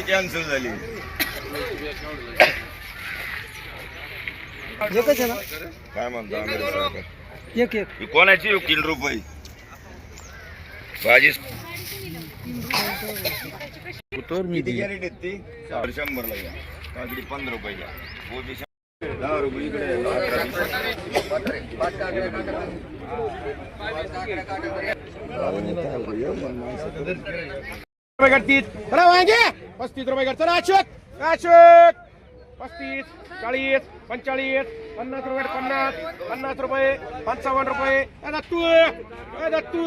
Cancel झाली. एकच आहे ना? काय म्हणतो आम्ही? सरकार एक एक. ही कोणाची हो तीन रुपये. भाजी. किती कॅरेट आहेत ती? चार शंभरला घ्या. काकडी पंधरा रुपये घ्या. कोबी शंभर. दहा रुपये इकडे अकरा रुपये. करतीस चला वांगे! पस्तीस रुपये कर चला अशोक! अशोक! पस्तीस चाळीस पंचेचाळीस पन्नास रुपये पन्नास पन्नास रुपये पंचावन्न रुपये. ए दत्तू ए दत्तू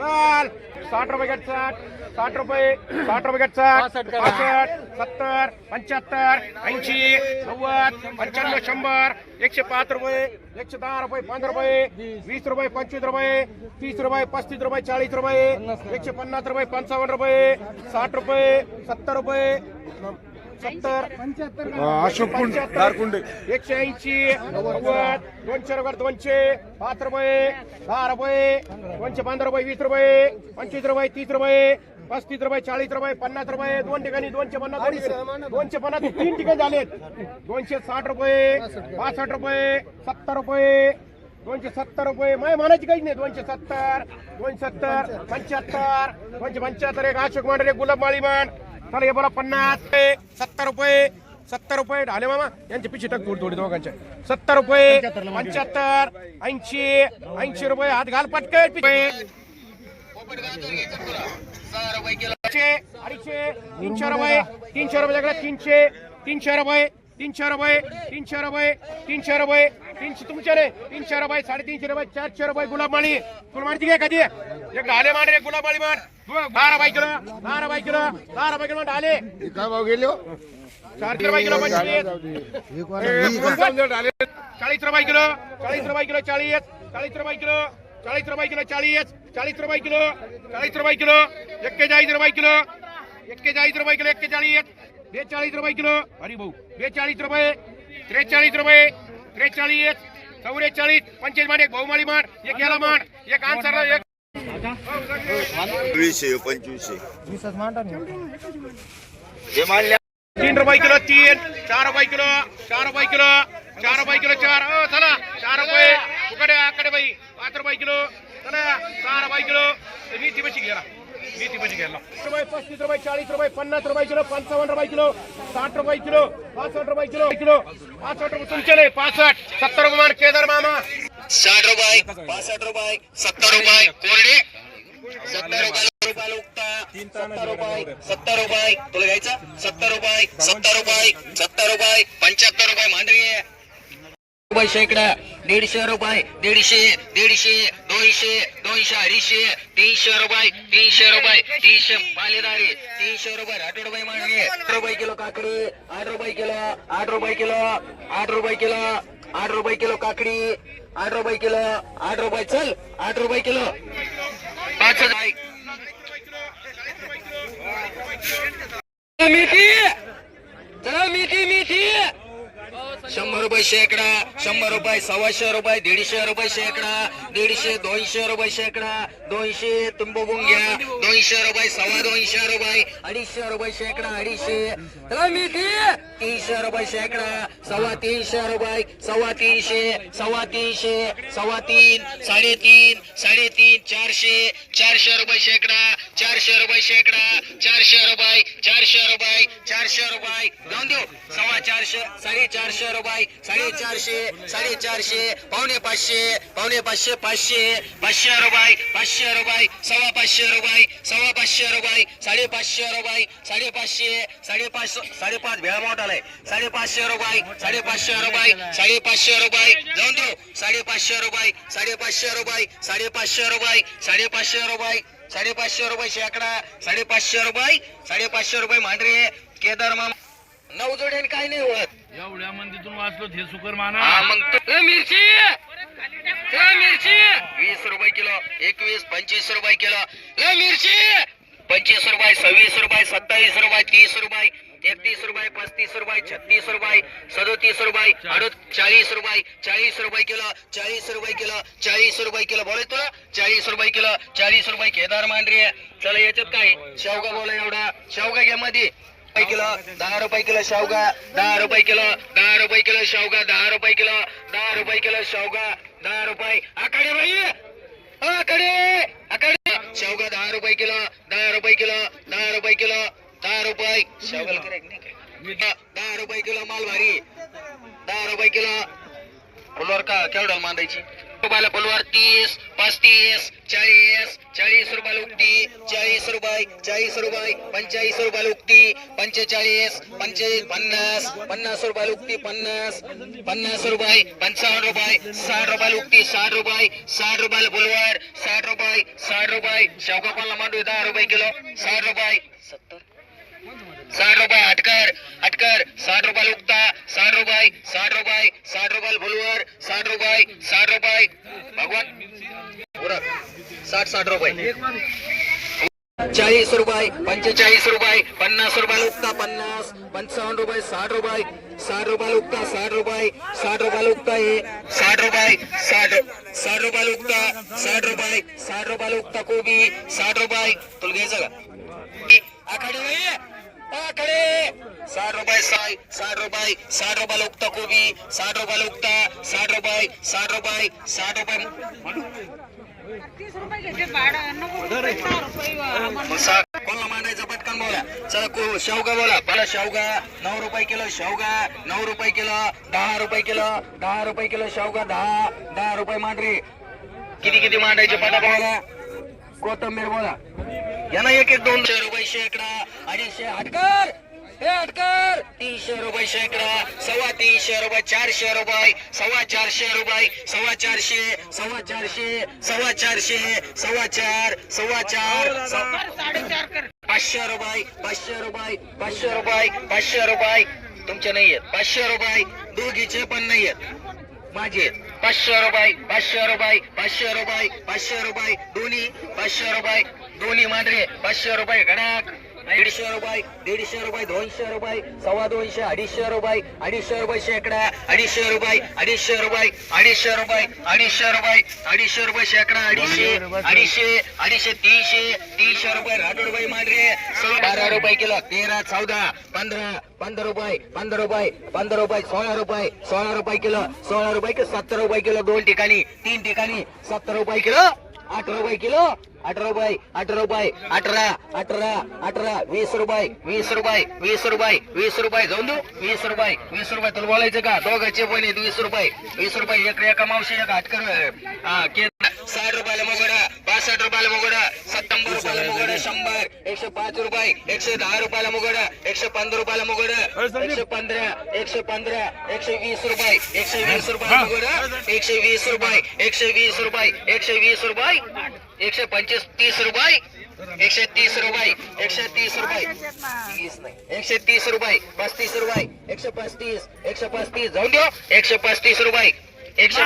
चाल. साठ रुपये कर साठ साठ रुपये साठ रुपये कर साठ पासष्ट सत्तर पंच्याहत्तर ऐंशी नव्वद पंच्याण्णव शंभर एकशे पाच रुपये एकशे दहा रुपये पंधरा रुपये वीस रुपये पंचवीस रुपये तीस रुपये पस्तीस रुपये चाळीस रुपये एकशे पन्नास रुपये पंचावन्न रुपये साठ रुपये सत्तर रुपये सत्तर अशोक कुंड. एकशे ऐंशी नव्वद दोनशे रुपये दोनशे पाच रुपये दहा रुपये दोनशे पंधरा रुपये वीस रुपये पंचवीस रुपये तीस रुपये पस्तीस रुपये चाळीस रुपये पन्नास रुपये दोन ठिकाणी दोनशे पन्नास. दोनशे पन्नास तीन ठिकाणी झालेत. दोनशे साठ रुपये पासष्ट रुपये सत्तर रुपये दोनशे सत्तर रुपये. माय म्हणायची काहीच नाही. दोनशे सत्तर दोनशे सत्तर पंच्याहत्तर दोनशे पंच्याहत्तर. एक अशोक मांडर एक गुलाब माळीमान चला हे बोला पन्नास रुपये, सत्तर रुपये सत्तर रुपये. ढाले मामा यांचे पिछे टाक थोडी थोडी दोघांचे. सत्तर रुपये पंच्याहत्तर ऐंशी ऐंशी रुपये. हात घाल पटकन अडीचशे तीनशे रुपये. तीनशे रुपये तीनशे रुपये. तीनशे रुपये तीनशे रुपये तीनशे रुपये तीनशे तुमचे रे तीनशे रुपये साडेतीनशे रुपये चारशे रुपये गुलाब माळी तुला माहिती काय कधी एक ढाले मान रे गुलाब माळी मान बारा बाय किलो बारा बाय किलो बारा बाय किलो ढाले काय भाव गेले चारशे रुपये किलो पंचवीस चाळीस रुपये किलो चाळीस रुपये किलो चाळीस चाळीस रुपये किलो चाळीस रुपये किलो चाळीस चाळीस रुपये किलो चाळीस रुपये किलो एक्केचाळीस रुपये किलो एक्केचाळीस रुपये किलो एक्केचाळीस बेचाळीस रुपये किलो. हरी भाऊ बेचाळीस रुपये त्रेचाळीस रुपये त्रेचाळीस चौवेचाळीस पंचेचाळीस मान एक भाऊ माळी मान एक याला मान एक आन्सर एक वीसशे पंचवीसशे. मांडा हे तीन रुपये किलो तीन चार रुपये किलो चार रुपये किलो चार रुपये किलो चार चला चार रुपये. उकडे आकडे बाई पाच रुपये किलो चला सहा रुपये किलो. वीस पैसे घ्यायला रुपये पस्तीस रुपये चाळीस रुपये पन्नास रुपये किलो पंचावन्न रुपये किलो साठ रुपये किलो पासष्ट रुपये किलो किलो पासष्ट रुपये तुमचे नाही पासष्ट सत्तर रुपये मान केदार मामा साठ रुपये पासष्ट रुपये सत्तर रुपये कोरडे सत्तर रुपये रुपये उगता सत्तर रुपये सत्तर रुपये तुला घ्यायचं सत्तर रुपये सत्तर रुपये सत्तर रुपये पंच्याहत्तर रुपये मांडवी रुपये शेकडा दीडशे रुपये दीडशे दीडशे दोनशे दोनशे अडीचशे तीनशे रुपये तीनशे रुपये तीनशे पालेदारी तीनशे रुपये आठ रुपये मांडवी आठ रुपये किलो काकडी आठ रुपये किलो आठ रुपये किलो आठ रुपये किलो आठ रुपये किलो काकडी आठ रुपये किलो आठ रुपये चल आठ रुपये किलो. पाच हजार मिठी चला मिठी मिठी. शंभर रुपये शेकडा शंभर रुपये सव्वाशे रुपये दीडशे रुपये शेकडा दीडशे दोनशे रुपये शेकडा दोनशे तुम्ही बघून घ्या दोनशे रुपये सव्वा दोनशे रुपये अडीचशे रुपये शेकडा अडीचशे. तीनशे रुपये शेकडा सव्वा तीनशे रुपये सव्वा तीनशे सव्वा तीनशे सव्वा तीन साडेतीन साडेतीन चारशे चारशे रुपये शेकडा चारशे रुपये शेकडा चारशे रुपये चारशे रुपये चारशे रुपये. जाऊन देऊ. सव्वा चारशे. साडेचारशे रुपये साडेचारशे साडेचारशे पावणे पाचशे पावणे पाचशे पाचशे पाचशे रुपये पाचशे रुपये सव्वा पाचशे रुपये सव्वा पाचशे रुपये साडेपाचशे रुपये साडेपाचशे साडेपाच साडेपाच भेळा मोठा आलाय साडेपाचशे रुपये साडेपाचशे रुपये साडेपाचशे रुपये. जाऊन देऊ. साडेपाचशे रुपये साडेपाचशे रुपये साडेपाचशे रुपये साडेपाचशे रुपये साडेपाचशे रुपये शेकडा साडेपाचशे रुपये साडेपाचशे रुपये मांडरे केदार मामा. नऊ जोड्याने काय नाही होत. एवढ्या मंदीतून वाचलो हे सुकर माना. हा मग तो- ए, मिरची! ए, मिरची! वीस रुपये किलो एकवीस पंचवीस रुपये किलो. ए, मिरची! पंचवीस रुपये सव्वीस रुपये सत्तावीस रुपये तीस रुपये एकतीस रुपये पस्तीस रुपये छत्तीस रुपये सदोतीस रुपये अडोत चाळीस रुपये चाळीस रुपये किलो चाळीस रुपये किलो चाळीस रुपये किलो. बोलाय तुला? चाळीस रुपये किलो चाळीस रुपये केदार मांडरी चला याच्यात काय? शेवगा बोला एवढा. शेवगा घ्या मध्ये रुपये किलो दहा रुपये किलो शेवगा दहा रुपये किलो दहा रुपये किलो शेवगा दहा रुपये किलो दहा रुपये किलो शेवगा दहा रुपये आकडे बाई आकडे आकडे शेवगा दहा रुपये किलो दहा रुपये किलो दहा रुपये किलो दहा रुपये शेवगा दहा रुपये किलो माल भारी दहा रुपये किलो फुलवर का केवढं मांडायची रुपयाला फुलवर तीस पस्तीस चाळीस चाळीस रुपयाला उक्ती चाळीस रुपये चाळीस रुपये पंचेचाळीस रुपयाला उक्ती पंचेचाळीस पंचेचाळीस पन्नास पन्नास रुपयाला उक्ती पन्नास पन्नास रुपये पंचावन्न रुपये साठ रुपयाला उक्ती साठ रुपये साठ रुपयाला फुलवर साठ रुपये साठ रुपये शेवगा मांडू दहा रुपये किलो साठ रुपये सत्तर साठ रुपये अटकर अटकर साठ रुपये उगता साठ रुपये साठ रुपये साठ रुपये फुलवर साठ रुपये साठ रुपये साठ साठ रुपये चाळीस रुपये पंचेचाळीस रुपये पन्नास रुपये उगता पन्नास पंचावन्न रुपये साठ रुपये साठ रुपये उगता साठ रुपये साठ रुपये उगता हे साठ रुपये साठ साठ रुपये उगता साठ रुपये साठ रुपये उगता कोबी साठ रुपये. तुला घ्यायचं का? आखाडे आकडे साठ रुपये साय साठ रुपये साठ रुपयाला उगता कोबी साठ रुपयाला उगता साठ रुपये साठ रुपये साठ रुपये. तीस रुपये घेते भाडं नको रुपये सहा रुपये आम्हाला मग सा- कोणाला मांडायचं पटकन बोला. चला को शेवगा बोला. पहिला शेवगा नऊ रुपये किलो शेवगा नऊ रुपये किलो दहा रुपये किलो दहा रुपये किलो शेवगा दहा दहा रुपये मांडरी. किती किती मांडायचे पटा बोला कोथंबीर बोला. यांना एक एक दोनशे रुपये शेकडा अडीचशे हटकर! तीनशे रुपये शेकडा सव्वा तीनशे रुपये चारशे रुपये सव्वा चारशे रुपये सव्वा चारशे सव्वा चारशे सव्वा चारशे सव्वा चार सव्वा चार पाचशे रुपये पाचशे रुपये पाचशे रुपये पाचशे रुपये. तुमचे नाही आहेत पाचशे रुपये दोघीचे पण नाही आहेत माझे. पाचशे रुपये पाचशे रुपये पाचशे रुपये पाचशे रुपये दोन्ही पाचशे रुपये दोन्ही मांडरे पाचशे रुपये गडाक दीडशे रुपये दीडशे रुपये दोनशे रुपये सव्वा दोनशे अडीचशे रुपये अडीचशे रुपये शेकडा अडीचशे रुपये अडीचशे रुपये अडीचशे रुपये अडीचशे रुपये अडीचशे रुपये शेकडा अडीचशे अडीचशे अडीचशे तीनशे तीनशे रुपये राठोडबाई मांडरे. बारा रुपये किलो तेरा चौदा पंधरा पंधरा रुपये पंधरा रुपये पंधरा रुपये सोळा रुपये सोळा रुपये किलो सोळा रुपये कि सत्तर रुपये किलो दोन ठिकाणी तीन ठिकाणी सत्तर रुपये किलो. अठरा रुपये किलो अठरा रुपये अठरा रुपये अठरा अठरा अठरा वीस रुपये वीस रुपये वीस रुपये वीस रुपये जाऊन देऊ वीस रुपये वीस रुपये तुला बोलायचं का? दोघांचे पण वीस रुपये वीस रुपये एक एका मावशी एक आटकर हा, के- साठ रुपयाला मोगडा पासष्ट रुपयाला मोगडा सत्तर रुपयाला मोगडा शंभर एकशे पाच रुपये एकशे दहा रुपयाला मोगडा एकशे पंधरा रुपयाला मोगडा एकशे पंधरा एकशे पंधरा एकशे वीस रुपये एकशे वीस रुपयाला मोगडा एकशे वीस रुपये एकशे वीस रुपये एकशे वीस रुपये एकशे पंचवीस तीस रुपये एकशे तीस रुपये एकशे तीस रुपये तीस नाही. एकशे तीस रुपये पस्तीस रुपये एकशे पस्तीस एकशे पस्तीस जाऊन देऊ एकशे पस्तीस रुपये एकशे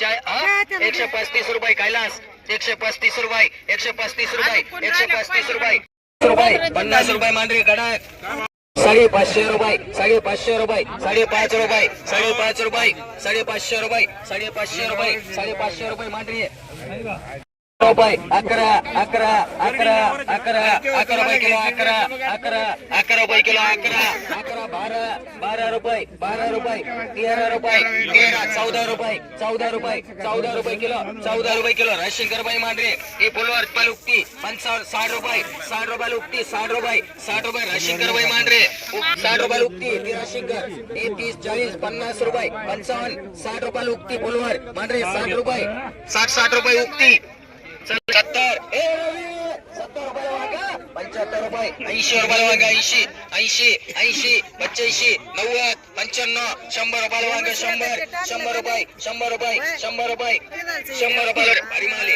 चाय-? एकशे पस्तीस रुपये कैलास एकशे पस्तीस रुपये एकशे पस्तीस रुपये एकशे पस्तीस रुपये रुपये पन्नास रुपये मांडरी कडक साडे पाचशे रुपये साडे पाचशे रुपये साडे पाच रुपये साडे पाच रुपये साडे पाचशे रुपये साडे पाचशे रुपये साडे पाचशे रुपये मांडरी रुपये अकरा अकरा अकरा अकरा अकरा रुपये किलो अकरा अकरा अकरा रुपये किलो अकरा अकरा बारा बारा रुपये बारा रुपये तेरा रुपये तेरा चौदा रुपये चौदा रुपये चौदा रुपये किलो चौदा रुपये किलो राशनकर मांढरे मांडरे फुलवर रुपये उगती पंचावन्न साठ रुपये साठ रुपये उगती साठ रुपये साठ रुपये राशनकर मांढरे मांडरे साठ रुपये उगती ती राशनकर हे तीस चाळीस पन्नास रुपये पंचावन्न साठ रुपये उगती फुलवर मांढरे साठ रुपये साठ साठ रुपये उगती सत्तर. ए रवी, सत्तर रुपये वागा पंच्याहत्तर रुपये. ऐंशी रुपये वागा ऐंशी. ऐंशी. ऐंशी. पंच्याऐंशी. नव्वद. पंच्याण्णव. शंभर रुपये वागा शंभर. शंभर रुपये. शंभर रुपये. शंभर रुपये. शंभर रुपये. भारी माले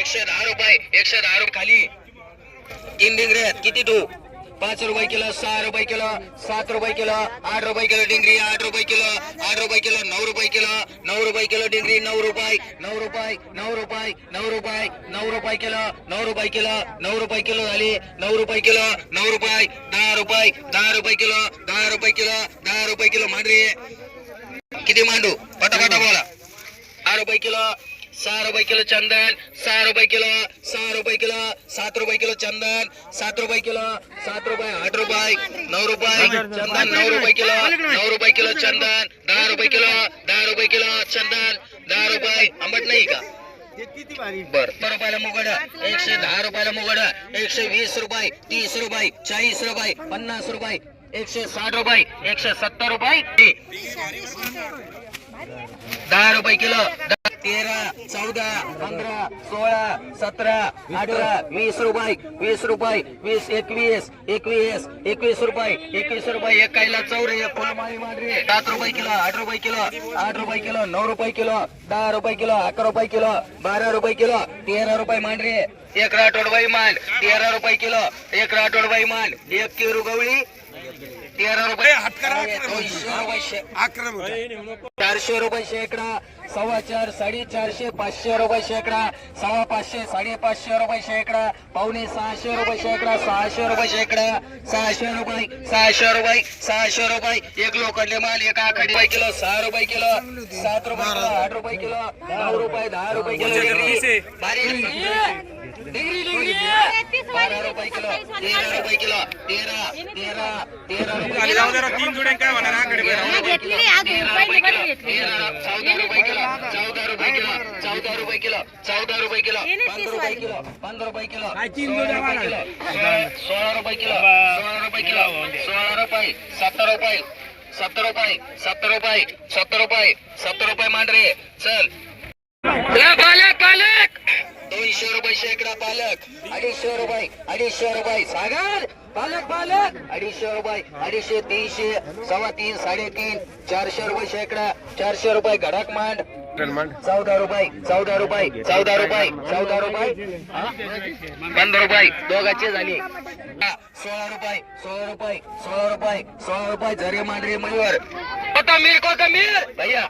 एकशे दहा रुपये. एकशे दहा रुपये खाली. तीन डिग्री आहेत. किती तू? पाच रुपये किलो सहा रुपये किलो सात रुपये किलो आठ रुपये किलो डिंगरी आठ रुपये किलो आठ रुपये किलो नऊ रुपये किलो नऊ रुपये किलो डिंगरी नऊ रुपये नऊ रुपये नऊ रुपये नऊ रुपये नऊ रुपये किलो नऊ रुपये किलो नऊ रुपये किलो झाली नऊ रुपये किलो नऊ रुपये दहा रुपये दहा रुपये किलो दहा रुपये किलो दहा रुपये किलो मांडरी. किती मांडू? पटापटा बोला. सहा रुपये किलो सहा रुपये किलो चंदन सहा रुपये किलो सहा रुपये किलो सात रुपये किलो चंदन सात रुपये किलो सात रुपये आठ रुपये नऊ रुपये चंदन नऊ रुपये किलो नऊ रुपये किलो चंदन दहा रुपये किलो दहा रुपये किलो चंदन दहा रुपये. आंबट नाही का? बर रुपयाला मुगड एकशे दहा रुपयाला मुगड एकशे वीस रुपये तीस रुपये चाळीस रुपये पन्नास रुपये एकशे साठ रुपये एकशे सत्तर रुपये. दहा रुपये किलो तेरा चौदा पंधरा सोळा सतरा अठरा वीस रुपये वीस रुपये वीस एकवीस एकवीस एकवीस रुपये एकवीस रुपये एक कायला चौरे एक फुलमाळी मांडरी सात रुपये किलो आठ रुपये किलो आठ रुपये किलो नऊ रुपये किलो दहा रुपये किलो अकरा रुपये किलो बारा रुपये किलो तेरा रुपये मांडरे एक राठोडबाई मांड तेरा रुपये किलो एक राठोडबाई मांड एक किरू गवळी तेरा रुपये. चारशे रुपये शेकडा सव्वा चार साडेचारशे पाचशे रुपये शेकडा सव्वा पाचशे साडेपाचशे रुपये शेकडा पावणे सहाशे रुपये शेकडा सहाशे रुपये शेकडा सहाशे रुपये सहाशे रुपये सहाशे रुपये. एक लोखंडे माल एक आखाडी रुपये किलो सहा रुपये किलो सात रुपये किलो आठ रुपये किलो नऊ रुपये दहा रुपये किलो. बारीक. डिग्री, डिग्री. बारा रुपये किलो. तेरा रुपये किलो. तेरा तेरा तेरा रुपये किलो. तीन जोड्या काय होणार? आकडे घेतली आज बरी घेतली. चौदा रुपये किलो. चौदा रुपये किलो. चौदा रुपये किलो. चौदा रुपये किलो. पंधरा रुपये किलो. पंधरा रुपये किलो. सोळा रुपये किलो. सोळा रुपये किलो. सोळा रुपये रुपये सत्तर रुपये. सत्तर रुपये सत्तर रुपये सत्तर रुपये सत्तर रुपये मांडरे. चल. पालक पालक दोनशे रुपये शेकडा पालक. अडीचशे रुपये अडीचशे रुपये. सागर पालक पालक. अडीचशे रुपये अडीचशे तीनशे सव्वा तीन साडेतीन चारशे रुपये शेकडा चारशे रुपये घडक मांड. चौदा रुपये चौदा रुपये चौदा रुपये चौदा रुपये. पंधरा रुपये दोघांचे झाले. सोळा रुपये सोळा रुपये सोळा रुपये सोळा रुपये झरे मांडरे मयूर. आता मीर को मीर भैया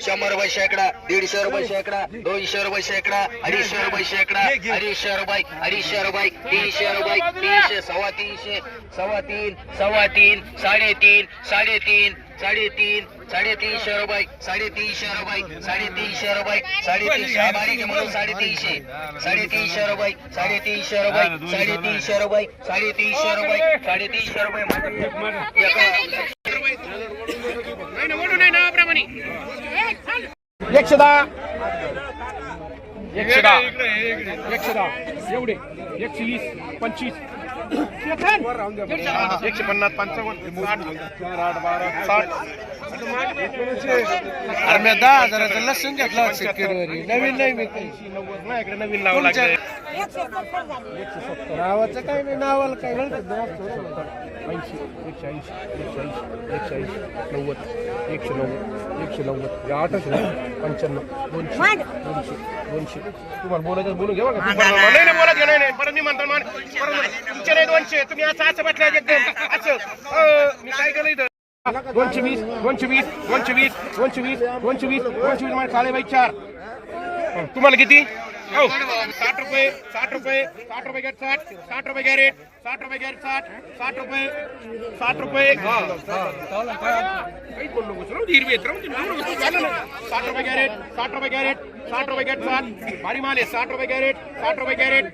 शंभर रुपये शेकडा दीडशे रुपये शेकडा दोनशे रुपये शेकडा अडीचशे रुपये शेकडा अडीचशे रुपये अडीचशे रुपये तीनशे रुपये तीनशे सव्वा तीनशे सव्वा तीन सव्वा तीन साडेतीन साडेतीन साडेतीन साडेतीनशे रुपये साडेतीनशे रुपये साडेतीनशे रुपये साडेतीनशे. हा बारीक म्हणून साडेतीनशे. साडेतीनशे रुपये साडेतीनशे रुपये साडेतीनशे रुपये साडेतीनशे रुपये साडेतीनशे रुपये. मध्ये एका- एकशे दहा एकशे दहा एकशे दहा एवढे. एकशे वीस पंचवीस. एकशे पन्नास. पंचावन्न. चार आठ बारा साठ. अरे मी दहा हजाराचा लसूण घेतला नवीन नाही मी नव्वद माझ्याकडे नवीन नाव लागलं. नावाचं काय नाही नावाला काय ऐंशी एकशे ऐंशी एकशे ऐंशी एकशे ऐंशी नव्वद एकशे नव्वद एकशे नव्वद. आठशे पंच्याण्णव दोनशे दोनशे दोनशे. तुम्हाला बोलायचं बोलू घ्या बघा तुम्हाला नाही नाही बोलत घ्या नाही नाही. परत मी म्हणतो नाही दोनशे तुम्ही असं असं म्हटलं एकदम असं मी काय केलं इथं दोनशे वीस दोनशे वीस दोनशे वीस दोनशे वीस दोनशे वीस दोनशे वीस माझे साडे बाई चार तुम्हाला किती हो साठ रुपये साठ रुपये साठ रुपये गॅट साठ साठ रुपये गॅरेट साठ रुपये गॅरेट साठ साठ रुपये साठ रुपये हा, हा. काही बोललो हिरवी ना. साठ रुपये गॅरेट साठ रुपये गॅरेट साठ रुपये गॅट साठ भारी माल आहे साठ रुपये गॅरेट साठ रुपये गॅरेट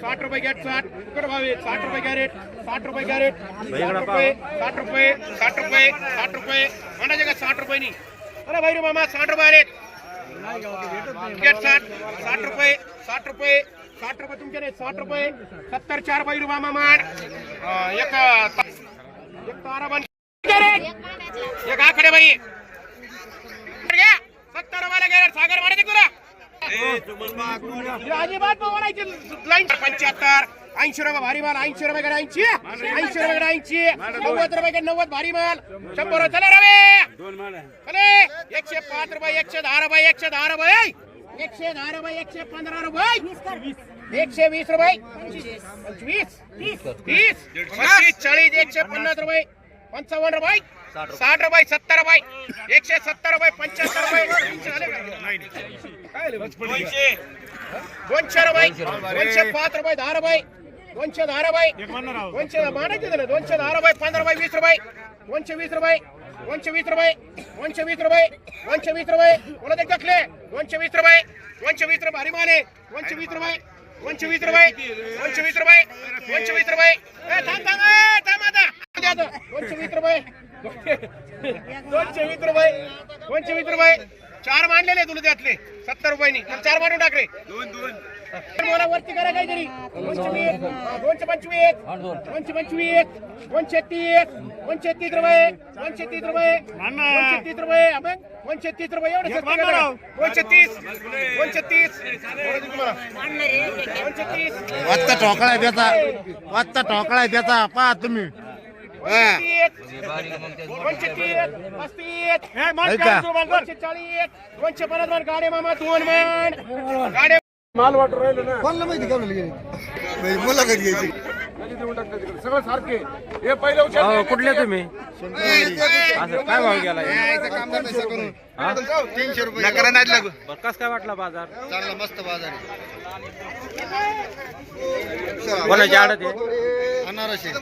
साठ रुपये गॅट साठ इकडे भाव आहे साठ रुपये गॅरेट साठ रुपये गॅरेट साठ रुपये साठ रुपये साठ रुपये साठ रुपये म्हणायचे का साठ रुपये नी अरे भाई रे मामा साठ रुपये आहेत गेट साठ साठ रुपये साठ रुपये साठ रुपये तुमचे नाही साठ रुपये सत्तर चार बाई रुपये मामा माड अं, एक ता- एक तारा बन एक आकडे बाई घ्या. सत्तर रुपयाला गेले सागर माडे तुला अजिबात बोलायची लाईन पंच्याहत्तर ऐंशी रुपये भारी माल ऐंशी रुपये ऐंशी. ऐंशी रुपये ऐंशी. नव्वद रुपये नव्वद भारी माल. शंभर रुपये. चला रवे. चले. एकशे पाच रुपये एकशे दहा रुपये एकशे दहा रुपये. एकशे दहा रुपये एकशे पंधरा रुपये. एकशे वीस रुपये. पंचवीस. तीस. तीस. चाळीस एकशे पन्नास रुपये. पंचावन्न रुपये साठ रुपये सत्तर रुपये एकशे सत्तर रुपये पंच्याहत्तर रुपये? दोनशे रुपये दोनशे पाच रुपये दहा रुपये दोनशे दहा रुपये दोनशे मानायचे झाले दोनशे दहा रुपये पंधरा रुपये वीस रुपये दोनशे वीस रुपये दोनशे वीस रुपये दोनशे वीस रुपये दोनशे वीस रुपये कोणा ते टाकले दोनशे वीस रुपये दोनशे वीस रुपये हरिमाने दोनशे वीस रुपये दोनशे वीस रुपये दोनशे वीस रुपये दोनशे वीस रुपये थांब थांब थांब आता द्या. दोनशे वीस रुपये. दोनशे वीस रुपये. दोनशे वीस रुपये. चार मांडलेले तुला त्यातले. सत्तर रुपयांनी. चार मांडून टाक रे. दोन दोन. मला वरती करा काहीतरी. दोनशे वीस. दोनशे पंचवीस. दोनशे पंचवीस. दोनशे तीस. दोनशे तीस रुपये. दोनशे तीस रुपये. दोनशे तीस रुपये. मग दोनशे तीस रुपये. एवढे. दोनशे तीस. दोनशे तीस. दोनशे तीस. वाजता ठोकळा आहे त्याचा. वाजता ठोकळा आहे त्याचा. पहा तुम्ही. दोनशे तीस पस्तीस दोनशे चाळीस दोनशे पन्नास मान गाडे मामा दोन मान गाडे सगळं सारखे. हे पहिलं उचल कुठले तुम्ही? असं काय भाव गेला तीनशे रुपये कस काय वाटला बाजार? चांगला मस्त बाजार कोणाची आडत आहे. अनारसे.